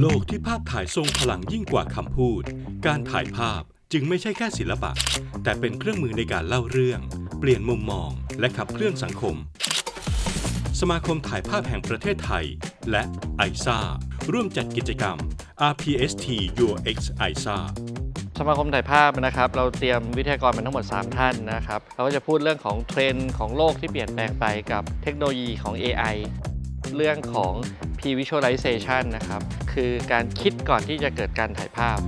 โลกที่ภาพถ่ายทรงพลังยิ่งกว่าคำพูด การถ่ายภาพจึงไม่ใช่แค่ศิลปะ แต่เป็นเครื่องมือในการเล่าเรื่อง เปลี่ยนมุมมอง และขับเคลื่อนสังคม สมาคมถ่ายภาพแห่งประเทศไทย และไอซ่าร่วมจัดกิจกรรม RPST Your X ISA สมาคมถ่ายภาพนะครับ เราเตรียมวิทยากรมาทั้งหมด 3 ท่านนะครับ เราก็จะพูดเรื่องของเทรนด์ของโลกที่เปลี่ยนแปลงไปกับเทคโนโลยีของ AI เรื่องของ P-Visualization นะครับ คือการคิดก่อนที่จะเกิดการถ่ายภาพ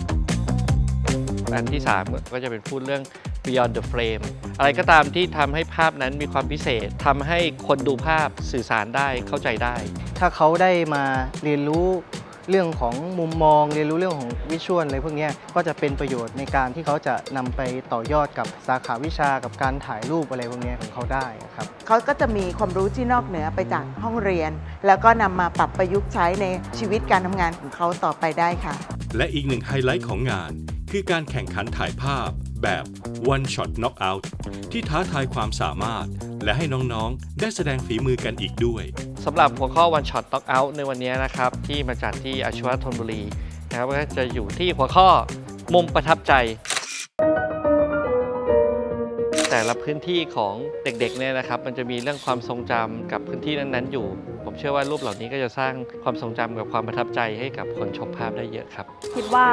อันที่ 3 ก็จะเป็นพูดเรื่อง Beyond the Frame อะไรก็ตามที่ทำให้ภาพนั้นมีความพิเศษทำให้คนดูภาพสื่อสารได้เข้าใจได้ ถ้าเขาได้มาเรียนรู้ เรื่องของมุมมองเรียนรู้เรื่องของวิชวลอะไรพวกเนี้ยก็จะเป็นประโยชน์ในการที่เขาจะนำไปต่อยอดกับสาขาวิชากับการถ่ายรูปอะไรพวกเนี้ยของเขาได้ครับเขาก็จะมีความรู้ที่นอกเหนือไปจากห้องเรียน แล้วก็นำมาปรับประยุกต์ใช้ในชีวิตการทำงานของเขาต่อไปได้ค่ะ และอีกหนึ่งไฮไลท์ของงาน คือการแข่งขันถ่ายภาพแบบ One Shot Knockout ที่ท้าทายความสามารถ และให้น้องๆ ได้แสดงฝีมือกันอีกด้วย สำหรับหัวข้อ One Shot Knock Out ในวันนี้นะครับ ที่มาจัดที่อาชีวะธนบุรีนะครับก็จะอยู่ที่หัวข้อมุมประทับใจ แต่ละพื้นที่ของเด็กๆเนี่ยนะครับ มันจะมีเรื่องความทรงจำกับพื้นที่นั้นๆอยู่ ผมเชื่อว่ารูปเหล่านี้ก็จะสร้างความทรงจำกับความประทับใจให้กับคนชมภาพได้เยอะครับ คิดว่า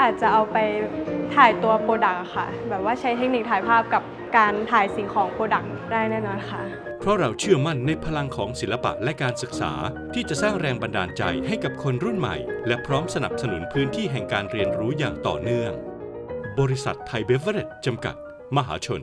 อาจจะเอาไปถ่ายตัวโปรดักต์ค่ะ แบบว่าใช้เทคนิคถ่ายภาพกับการถ่ายสิ่งของโปรดักต์ได้แน่นอนค่ะ เพราะเราเชื่อมั่นในพลังของศิลปะและการศึกษา ที่จะสร้างแรงบันดาลใจให้กับคนรุ่นใหม่ และพร้อมสนับสนุนพื้นที่แห่งการเรียนรู้อย่างต่อเนื่อง บริษัทไทยเบเวอร์เรจจำกัด มหาชน